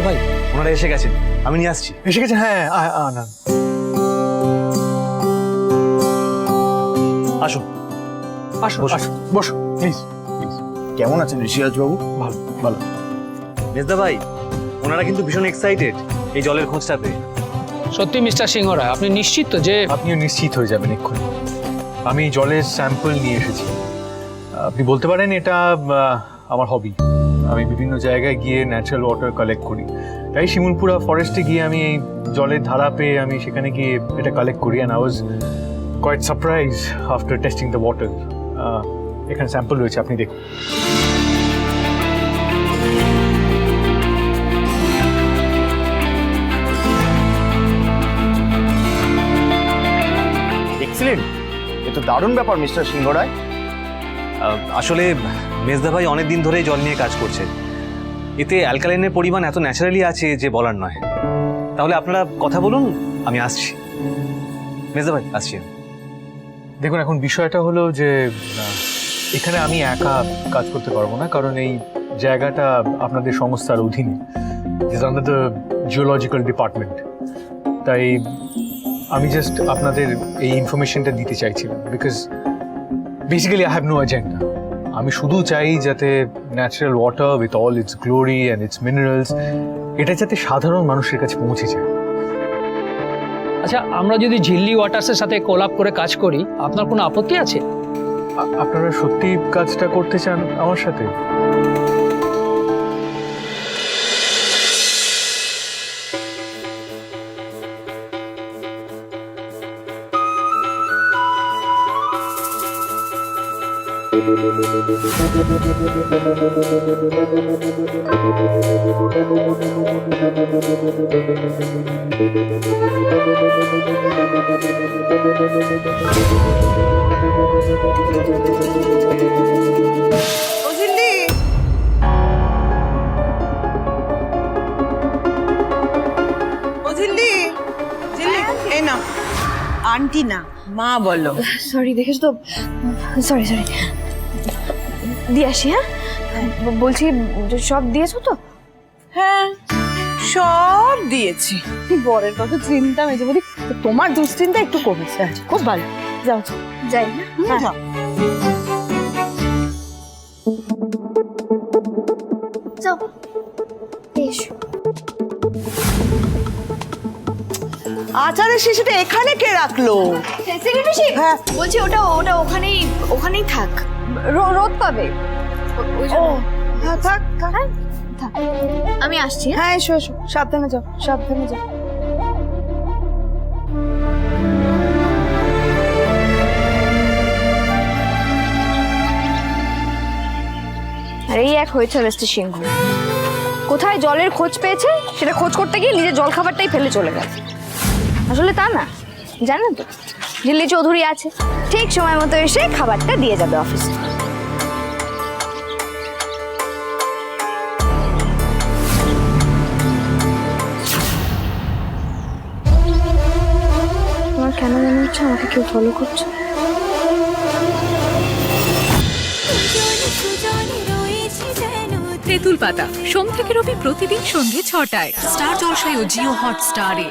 মেজদা ভাই? ওনারা এসে গেছেন। আমি নিয়ে আসছি। এসে গেছে হ্যাঁ আ- আ, না আসুন। আসো বসো। আসো বসো প্লিজ কেমন আছেন ঋষিরাজ বাবু? ভালো। ভালো। মেজদা ভাই ওনারা কিন্তু ভীষণ এক্সাইটেড এই জলের খোঁজটাতে। সত্যি মিস্টার সিংহ রায় আপনি নিশ্চিত তো যে আপনিও নিশ্চিত হয়ে যাবেন এক্ষুনি। আমি জলের স্যাম্পল নিয়ে এসেছি। আপনি বলতে পারেন এটা আমার হবি আমি বিভিন্ন জায়গায় গিয়ে ন্যাচারাল ওয়াটার কালেক্ট করি। তাই শিমুলপুরা ফরেস্টে গিয়ে আমি এই জলের ধারা পেয়ে আমি সেখানে গিয়ে এটা কালেক্ট করি and I was quite surprise after testing the water এখানে স্যাম্পল রয়েছে, আপনি দেখুন। এক্সিলেন্ট এ তো দারুণ ব্যাপার মিস্টার সিংহ রায় আসলে মেজদা ভাই অনেক দিন ধরেই জল নিয়ে কাজ করছে। এতে অ্যালকালাইনের পরিমাণ এত ন্যাচারালি আছে যে বলার নয়। তাহলে আপনারা কথা বলুন, আমি আসছি। মেজদা ভাই, আসছি দেখুন, এখন বিষয়টা হলো যে এখানে আমি একা কাজ করতে পারব না, কারণ এই জায়গাটা আপনাদের সংস্থার অধীনে। Is under the geological department তাই আমি জাস্ট আপনাদের এই ইনফরমেশনটা দিতে চাইছিলাম because basically I have no agenda আমি শুধু চাই যাতে natural water with all its glory and its minerals এটা যাতে সাধারণ মানুষের কাছে পৌঁছে যায়। আচ্ছা আমরা যদি ঝিল্লি ওয়াটার্সের সাথে কোলাপ করে কাজ করি আপনার কোনো আপত্তি আছে? আপনারা সত্যি কাজটা করতে চান আমার সাথে? ঝিল্লি ও ঝিল্লি ঝিল্লি এই না আন্টি না মা বলো সরি দেখেছ তো? সরি সরি দিয়ে আসি হ্যাঁ? বলছি সব দিয়েছ তো? হ্যাঁ সব দিয়েছি। বরের কত চিন্তা মেজে বলি তোমার দুশ্চিন্তা একটু কমেছে। খুব ভালো। যাও যাই হ্যাঁ। যাও যাও। আচারের শিশিটা এখানে কে রাখল? হ্যাঁ। বলছি ওটা ওটা ওখানেই ওখানেই থাক। রোদ পাবে। হ্যাঁ থাক থাক। হ্যাঁ আমি আসছি হ্যাঁ? হ্যাঁ এসো এসো। সাবধানে যাও সাবধানে যাও। আর এই এক হয়েছে মিস্টার সিংহ। কোথায় জলের খোঁজ পেয়েছে? সেটা খোঁজ করতে গিয়ে নিজের জল খাবারটাই ফেলে চলে গেছে আসলে তা না জানেন তো, দিল্লি চৌধুরী আছে, ঠিক সময় মতো এসে খাবারটা দিয়ে যাবে অফিসে আমার কেন মনে হচ্ছে আমাকে কেউ ফলো করছে? তেঁতুল পাতা সোম থেকে রবি প্রতিদিন সন্ধ্যে ছটায়। স্টার জলসায় ও জিও হটস্টারে।